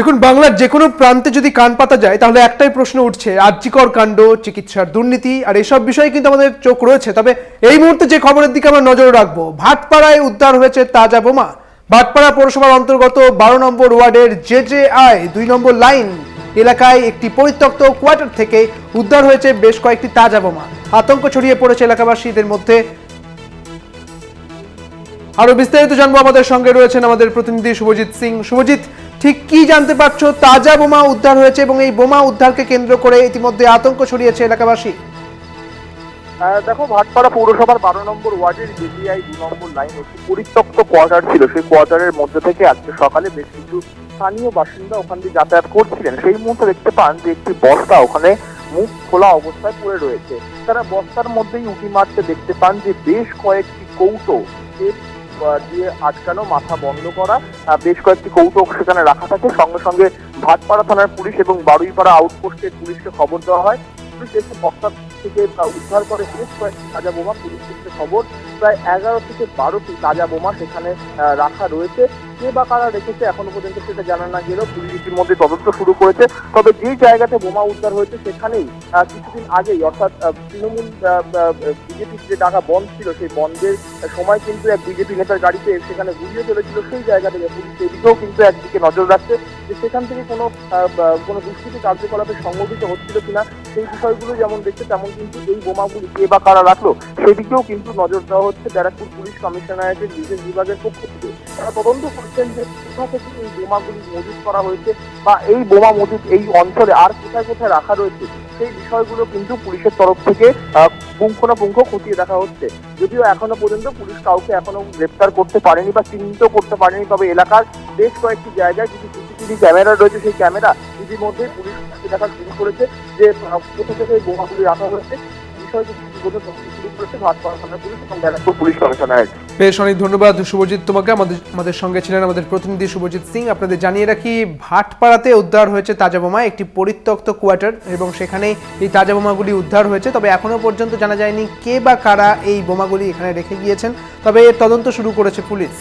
দেখুন, বাংলার যে কোনো প্রান্তে যদি কান পাতা যায়, তাহলে একটাই প্রশ্ন উঠছে, আর্যিকর কাণ্ড, চিকিৎসার দুর্নীতি, আর এসব বিষয়ে কিন্তু আমাদের চোখ রয়েছে। তবে এই মুহূর্তে যে খবরের দিকে আমরা নজর রাখব, ভাটপাড়ায় উদ্ধার হয়েছে তাজা বোমা। ভাটপাড়া পৌরসভার অন্তর্গত বারো নম্বর ওয়ার্ডের জে জে আই দুই নম্বর লাইন এলাকায় একটি পরিত্যক্ত কোয়ার্টার থেকে উদ্ধার হয়েছে বেশ কয়েকটি তাজা বোমা। আতঙ্ক ছড়িয়ে পড়েছে এলাকাবাসীদের মধ্যে। আরও বিস্তারিত জানব আমাদের সঙ্গে রয়েছেন আমাদের প্রতিনিধি শুভজিৎ সিং। শুভজিৎ ঠিক কি জানতে পারছ? তাজা বোমা উদ্ধার হয়েছে এবং এই বোমা উদ্ধারকে কেন্দ্র করে ইতিমধ্যে আতঙ্ক ছড়িয়েছে এলাকাবাসী। দেখো, ভাটপাড়া পৌরসভার বারো নম্বর ওয়ার্ডের জেজিআই দু নম্বর লাইন একটি পরিত্যক্ত কোয়ার্টার ছিল। সেই কোয়ার্টারের মধ্যে থেকে আজকে সকালে বেশ কিছু স্থানীয় বাসিন্দা ওখান দিয়ে যাতায়াত করছিলেন। সেই মুহূর্তে দেখতে পান যে একটি বস্তা ওখানে মুখ খোলা অবস্থায় পড়ে রয়েছে। তারা বস্তার মধ্যেই উঁকি মারতে দেখতে পান যে বেশ কয়েকটি কৌটো দিয়ে আটকানো, মাথা বন্ধ করা বেশ কয়েকটি কৌতুক সেখানে রাখা থাকে। সঙ্গে সঙ্গে ভাটপাড়া থানার পুলিশ এবং বারুইপাড়া আউটপোস্টের পুলিশকে খবর দেওয়া হয়। পুলিশ এসে বস্তা থেকে উদ্ধার করে বেশ কয়েকটি সাজা বোমা পুলিশ খবর প্রায় এগারো থেকে বারোটি তাজা বোমা সেখানে রাখা রয়েছে। কে বা কারা রেখেছে এখনও পর্যন্ত সেটা জানা না গেলেও পুলিশ ইতিমধ্যে তদন্ত শুরু করেছে। তবে যে জায়গাতে বোমা উদ্ধার হয়েছে সেখানেই কিছুদিন আগেই, অর্থাৎ তৃণমূল বিজেপির যে টাকা বন্ধ ছিল সেই বন্ধের সময় কিন্তু এক বিজেপি নেতার গাড়িতে সেখানে গুলিয়ে চলেছিল সেই জায়গা থেকে পুলিশ এদিকেও কিন্তু একদিকে নজর রাখছে যে সেখান থেকে কোনো কোনো দুষ্কৃতি কার্যকলাপে সংগঠিত হচ্ছিল কিনা। সেই বিষয়গুলো যেমন দেখছে, তেমন কিন্তু এই বোমাগুলি কে বা কারা রাখল, সেদিকেও কিন্তু নজর দেওয়া হচ্ছে ব্যারাকপুর পুলিশ কমিশনারেটের বিশেষ বিভাগের পক্ষ থেকে। তারা তদন্ত করছেন যে কোথা থেকে এই বোমাগুলি মজুত করা হয়েছে বা এই বোমা মজুত এই অঞ্চলে আর কোথায় কোথায় রাখা রয়েছে, সেই বিষয়গুলো কিন্তু পুলিশের তরফ থেকে পুঙ্খানুপুঙ্খ খতিয়ে দেখা হচ্ছে। যদিও এখনও পর্যন্ত পুলিশ কাউকে এখনও গ্রেপ্তার করতে পারেনি বা চিহ্নিত করতে পারেনি, তবে এলাকার বেশ কয়েকটি জায়গায় কিছু সিসিটিভি ক্যামেরা রয়েছে, সেই ক্যামেরা ইতিমধ্যে পুলিশ দেখা শুরু করেছে যে কোথা থেকে বোমাগুলি রাখা হয়েছে। বেশ, অনেক ধন্যবাদ শুভজিৎ তোমাকে। আমাদের আমাদের সঙ্গে ছিলেন আমাদের প্রতিনিধি শুভজিৎ সিং। আপনাদের জানিয়ে রাখি, ভাটপাড়াতে উদ্ধার হয়েছে তাজা বোমা, একটি পরিত্যক্ত কোয়ার্টার, এবং সেখানেই এই তাজা বোমাগুলি উদ্ধার হয়েছে। তবে এখনও পর্যন্ত জানা যায়নি কে বা কারা এই বোমাগুলি এখানে রেখে গিয়েছেন। তবে এর তদন্ত শুরু করেছে পুলিশ।